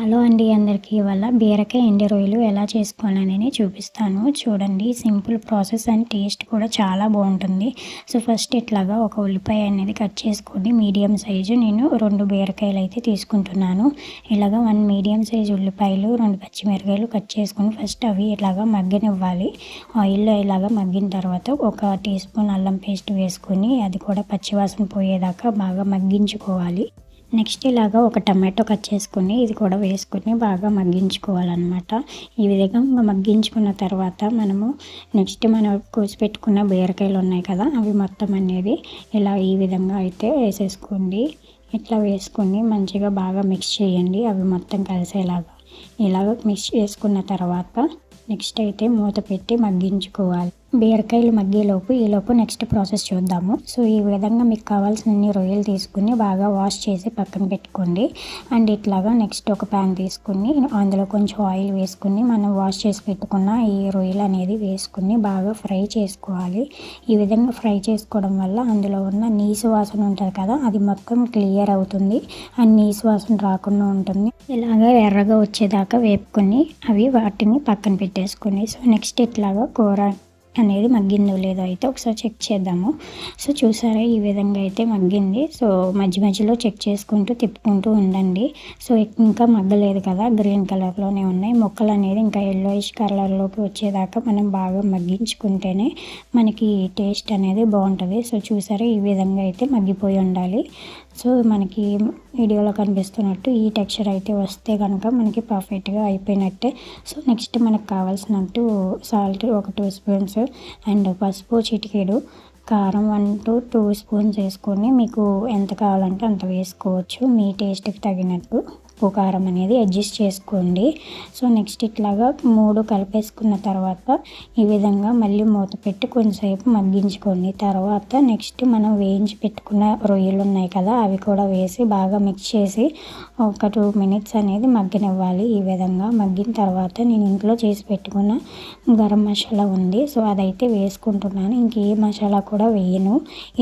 Hello అండి అందరికీ. ఇవాళ బీరకాయ ఎండి రొయ్యలు ఎలా చేసుకోవాలని చూపిస్తాను. చూడండి సింపుల్ ప్రాసెస్ అండ్ టేస్ట్ కూడా చాలా బాగుంటుంది. సో ఫస్ట్ ఇట్లాగా ఒక ఉల్లిపాయ అనేది కట్ చేసుకొని మీడియం సైజు నేను రెండు బీరకాయలు అయితే తీసుకుంటున్నాను. ఇలాగ వన్ మీడియం సైజు ఉల్లిపాయలు రెండు పచ్చిమిరకాయలు కట్ చేసుకొని ఫస్ట్ అవి ఇలాగా మగ్గనివ్వాలి. ఆయిల్లో ఇలాగ మగ్గిన తర్వాత ఒక టీ స్పూన్ అల్లం పేస్ట్ వేసుకొని అది కూడా పచ్చివాసన పోయేదాకా బాగా మగ్గించుకోవాలి. నెక్స్ట్ ఇలాగా ఒక టమాటో కట్ చేసుకుని ఇది కూడా వేసుకొని బాగా మగ్గించుకోవాలన్నమాట. ఈ విధంగా మగ్గించుకున్న తర్వాత మనము నెక్స్ట్ మనం కోసి పెట్టుకున్న బీరకాయలు ఉన్నాయి కదా అవి మొత్తం అనేది ఇలా ఈ విధంగా అయితే వేసేసుకోండి. ఇట్లా వేసుకొని మంచిగా బాగా మిక్స్ చేయండి అవి మొత్తం కలిసేలాగా. ఇలాగ మిక్స్ చేసుకున్న తర్వాత నెక్స్ట్ అయితే మూత పెట్టి మగ్గించుకోవాలి. బీరకాయలు మగ్గేలోపు ఈలోపు నెక్స్ట్ ప్రాసెస్ చూద్దాము. సో ఈ విధంగా మీకు కావాల్సిన రొయ్యలు తీసుకుని బాగా వాష్ చేసి పక్కన పెట్టుకోండి. అండ్ ఇట్లాగా నెక్స్ట్ ఒక ప్యాన్ తీసుకుని అందులో కొంచెం ఆయిల్ వేసుకుని మనం వాష్ చేసి పెట్టుకున్న ఈ రొయ్యలు అనేది వేసుకుని బాగా ఫ్రై చేసుకోవాలి. ఈ విధంగా ఫ్రై చేసుకోవడం వల్ల అందులో ఉన్న నీసు వాసన ఉంటుంది కదా అది మొత్తం క్లియర్ అవుతుంది. అండ్ నీసు వాసన రాకుండా ఉంటుంది. ఇలాగ ఎర్రగా వచ్చేదాకా వేపుకొని అవి వాటిని పక్కన పెట్టేసుకుని సో నెక్స్ట్ ఇట్లాగా కూర అనేది మగ్గిందో లేదో అయితే ఒకసారి చెక్ చేద్దాము. సో చూసారా ఈ విధంగా అయితే మగ్గింది. సో మధ్య మధ్యలో చెక్ చేసుకుంటూ తిప్పుకుంటూ ఉండండి. సో ఇంకా మగ్గలేదు కదా గ్రీన్ కలర్లోనే ఉన్నాయి. మొక్కలు అనేది ఇంకా ఎల్లోయిష్ కలర్లోకి వచ్చేదాకా మనం బాగా మగ్గించుకుంటేనే మనకి టేస్ట్ అనేది బాగుంటుంది. సో చూసారా ఈ విధంగా అయితే మగ్గిపోయి ఉండాలి. సో మనకి వీడియోలో కనిపిస్తున్నట్టు ఈ టెక్స్చర్ అయితే వస్తే కనుక మనకి పర్ఫెక్ట్గా అయిపోయినట్టే. సో నెక్స్ట్ మనకు కావాల్సినట్టు సాల్ట్ ఒక టూ స్పూన్స్ అండ్ పసుపు చిటికెడు కారం వన్ టు టూ స్పూన్స్ వేసుకొని మీకు ఎంత కావాలంటే అంత వేసుకోవచ్చు. మీ టేస్ట్కి తగినట్టు. ఉప్పు కారం అనేది అడ్జస్ట్ చేసుకోండి. సో నెక్స్ట్ ఇట్లాగా మూడు కలిపేసుకున్న తర్వాత ఈ విధంగా మళ్ళీ మూత పెట్టి కొంచెంసేపు మగ్గించుకోండి. తర్వాత నెక్స్ట్ మనం వేయించి పెట్టుకున్న రొయ్యలు ఉన్నాయి కదా అవి కూడా వేసి బాగా మిక్స్ చేసి ఒక టూ మినిట్స్ అనేది మగ్గనివ్వాలి. ఈ విధంగా మగ్గిన తర్వాత నేను ఇంట్లో చేసి పెట్టుకున్న గరం మసాలా ఉంది. సో అదైతే వేసుకుంటున్నాను. ఇంకే మసాలా కూడా వేయను.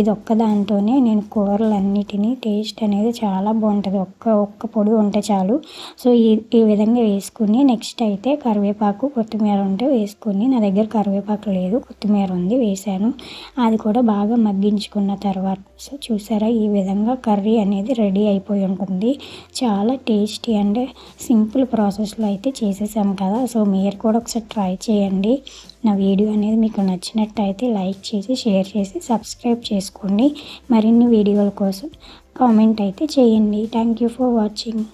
ఇది ఒక్క దాంతోనే నేను కూరలన్నిటినీ టేస్ట్ అనేది చాలా బాగుంటుంది. ఒక్క ఒక్క పొడి ఉంటే చాలు. సో ఈ ఈ విధంగా వేసుకుని నెక్స్ట్ అయితే కరివేపాకు కొత్తిమీర ఉంటే వేసుకుని నా దగ్గర కరివేపాకు లేదు కొత్తిమీర ఉంది వేసాను. అది కూడా బాగా మగ్గించుకున్న తర్వాత సో చూసారా ఈ విధంగా కర్రీ అనేది రెడీ అయిపోయి ఉంటుంది. చాలా టేస్టీ అండ్ సింపుల్ ప్రాసెస్లో అయితే చేసేసాం కదా. సో మీరు కూడా ఒకసారి ట్రై చేయండి. నా వీడియో అనేది మీకు నచ్చినట్టయితే లైక్ చేసి షేర్ చేసి సబ్స్క్రైబ్ చేసుకోండి. మరిన్ని వీడియోల కోసం కామెంట్ అయితే చేయండి. Thank you for watching.